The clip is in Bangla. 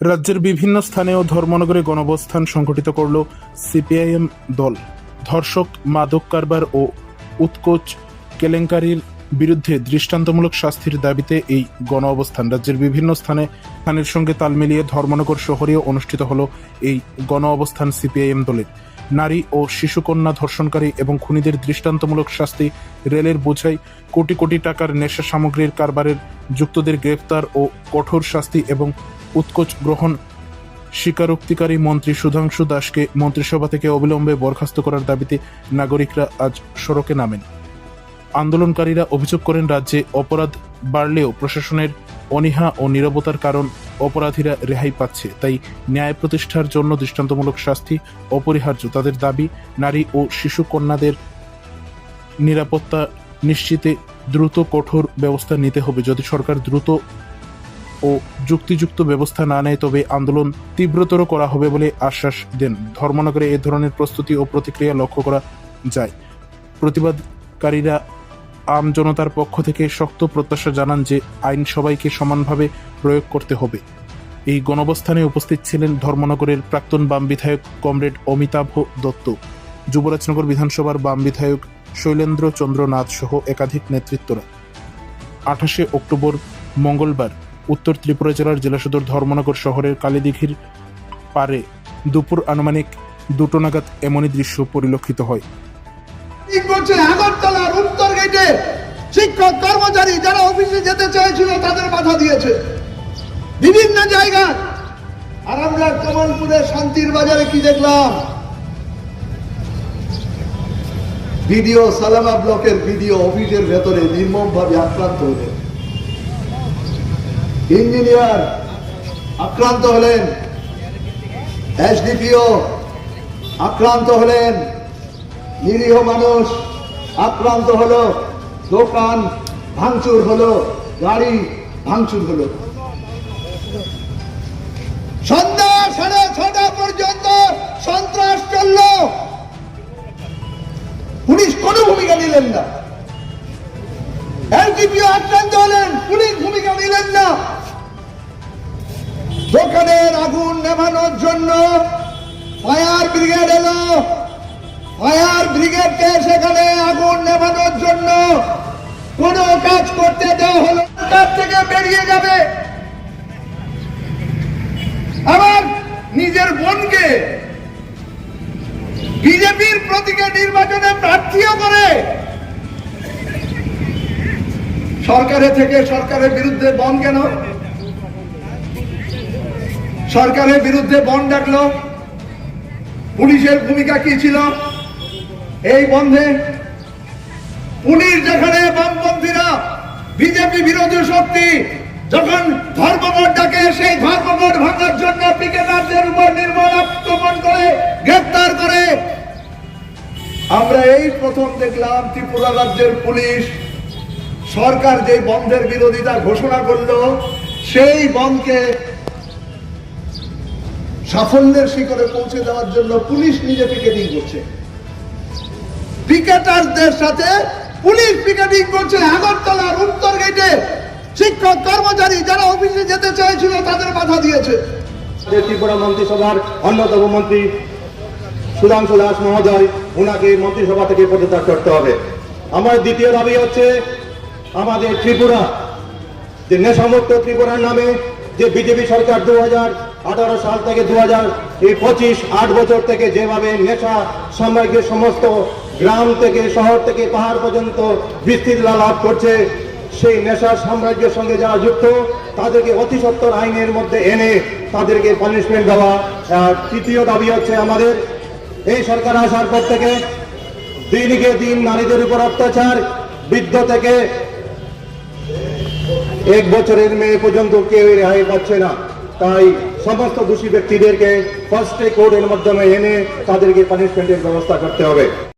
রাজ্যের বিভিন্ন স্থানে ও ধর্মনগরে গণবস্থান সংগঠিত করল সিপিআইএম দল। ধর্ষক মাদক কারবার ও উৎকোচ কেলেঙ্কারির বিরুদ্ধে দৃষ্টান্তমূলক শাস্তির দাবিতে এই গণ অবস্থান রাজ্যের বিভিন্ন স্থানে স্থানের সঙ্গে তাল মিলিয়ে ধর্মনগর শহরেও অনুষ্ঠিত হল এই গণ অবস্থান সিপিআইএম দলের নারী ও শিশুকন্যা ধর্ষণকারী এবং খুনিদের দৃষ্টান্তমূলক শাস্তি রেলের বোঝাই কোটি কোটি টাকার নেশা সামগ্রীর কারবারের যুক্তদের গ্রেফতার ও কঠোর শাস্তি এবং উৎকোচ গ্রহণ স্বীকারোক্তিকারী মন্ত্রী সুধাংশু দাসকে মন্ত্রিসভা থেকে অবিলম্বে বরখাস্ত করার দাবিতে নাগরিকরা আজ সড়কে নামেন। আন্দোলনকারীরা অভিযোগ করেন, রাজ্যে অপরাধ বাড়লেও প্রশাসনের অনীহা ও নীরবতার কারণ অপরাধীরা রেহাই পাচ্ছে। তাই ন্যায় প্রতিষ্ঠার জন্য দৃষ্টান্তমূলক শাস্তি অপরিহার্য। তাদের দাবি, নারী ও শিশু কন্যাদের নিরাপত্তা নিশ্চিতে দ্রুত কঠোর ব্যবস্থা নিতে হবে। যদি সরকার দ্রুত ও যুক্তিযুক্ত ব্যবস্থা না নেয়, তবে আন্দোলন তীব্রতর করা হবে বলে আশ্বাস দেন। ধর্মনগরে এ ধরনের প্রস্তুতি ও প্রতিক্রিয়া লক্ষ্য করা যায়। প্রতিবাদকারীরা আম জনতার পক্ষ থেকে শক্ত প্রত্যাশা জানান যে আইন সবাইকে সমানভাবে প্রয়োগ করতে হবে। এই গণবস্থানে উপস্থিত ছিলেন ধর্মনগরের প্রাক্তন বাম বিধায়ক কমরেড অমিতাভ দত্ত, যুবরাজনগর বিধানসভার বাম বিধায়ক শৈলেন্দ্র চন্দ্র নাথ সহ একাধিক নেতৃত্বরা। আঠাশে অক্টোবর মঙ্গলবার উত্তর ত্রিপুরা জেলার জেলা সদর ধর্মনগর শহরের কালীদিঘির পারে দুপুর আনুমানিক দুটো নাগাদ এমনই দৃশ্য পরিলক্ষিত হয়। শিক্ষক কর্মচারী যারা অফিসে যেতে চেয়েছিল, তাদের বাধা দিয়েছে। বিভিন্ন জায়গায়। আর আমরা কমলপুরের শান্তির বাজারে কি দেখলাম? ভিডিও সালামা ব্লকের ভিডিও অফিসের ভেতরে নির্মম ভাবে আক্রান্ত হলেন। ইঞ্জিনিয়ার আক্রান্ত হলেন। এসডিপিও আক্রান্ত হলেন। নিরীহ মানুষ আক্রান্ত হলো। দোকান ভাঙচুর হলো। গাড়ি ভাঙচুর হলো। জন্য ফায়ার ব্রিগেড এলো। ফায়ার ব্রিগেডকে সেখানে আগুন নেভানোর জন্য কোনো কাজ করতে দেওয়া হলো। কাজ থেকে বেরিয়ে যাবে। আবার নিজের বোনকে বিজেপির প্রতীকে নির্বাচনে প্রার্থীও করে। সরকারের থেকে সরকারের বিরুদ্ধে বন কেন? সরকারের বিরুদ্ধে বন ডাকলো। পুলিশের ভূমিকা কি ছিল? এই বন্ধে পুলিশ যেখানে বামপন্থীরা, বিজেপি বিরোধী শক্তি, যখন ধর্মঘট ডাকে, সেই ধর্মঘট ভাঙার জন্য পিকেটারদের উপর নির্মল আক্রমণ করে, গ্রেপ্তার করে। আমরা এই প্রথম দেখলাম ত্রিপুরা রাজ্যের পুলিশ সরকার যে বন্ধের বিরোধিতা ঘোষণা করল, সেই বন্ধকে সাফল্যের শিখরে পৌঁছে দেওয়ার জন্য পুলিশ নিজে পিকেটিং করছে। পিকেটারদের সাথে পুলিশ পিকেটিং করছে আগরতলার উত্তর গেটে শিক্ষক, কর্মচারী যারা অফিসে যেতে চেয়েছিল তাদের বাধা দিয়েছে। ত্রিপুরা মন্ত্রিসভার অন্যতম মন্ত্রী সুধাংশু দাস মহোদয় ওনাকে মন্ত্রিসভা থেকে পদত্যাগ করতে হবে। আমার দ্বিতীয় দাবি হচ্ছে, আমাদের ত্রিপুরা, যে নেশামুক্ত ত্রিপুরার নামে যে বিজেপি সরকার দু হাজার আঠারো সাল থেকে দু হাজার পঁচিশ, আট বছর থেকে যেভাবে নেশা, সাম্রাজ্যের সমস্ত গ্রাম থেকে শহর থেকে পাহাড় পর্যন্ত বিস্তৃতি লাভ করছে, সেই নেশার সাম্রাজ্যের সঙ্গে যারা যুক্ত, তাদেরকে অতি সত্তর আইনের মধ্যে এনে তাদেরকে পানিশমেন্ট দেওয়া। তৃতীয় দাবি হচ্ছে আমাদের, এই সরকার আসার পর থেকে দিনকে দিন নারীদের উপর অত্যাচার, বৃদ্ধ থেকে এক বছরের মেয়ে পর্যন্ত কেউ রেহাই পাচ্ছে না। তাই সমস্ত দোষী ব্যক্তিদেরকে ফার্স্ট কোর্টের মাধ্যমে এনে তাদেরকে পানিশমেন্টের ব্যবস্থা করতে হবে।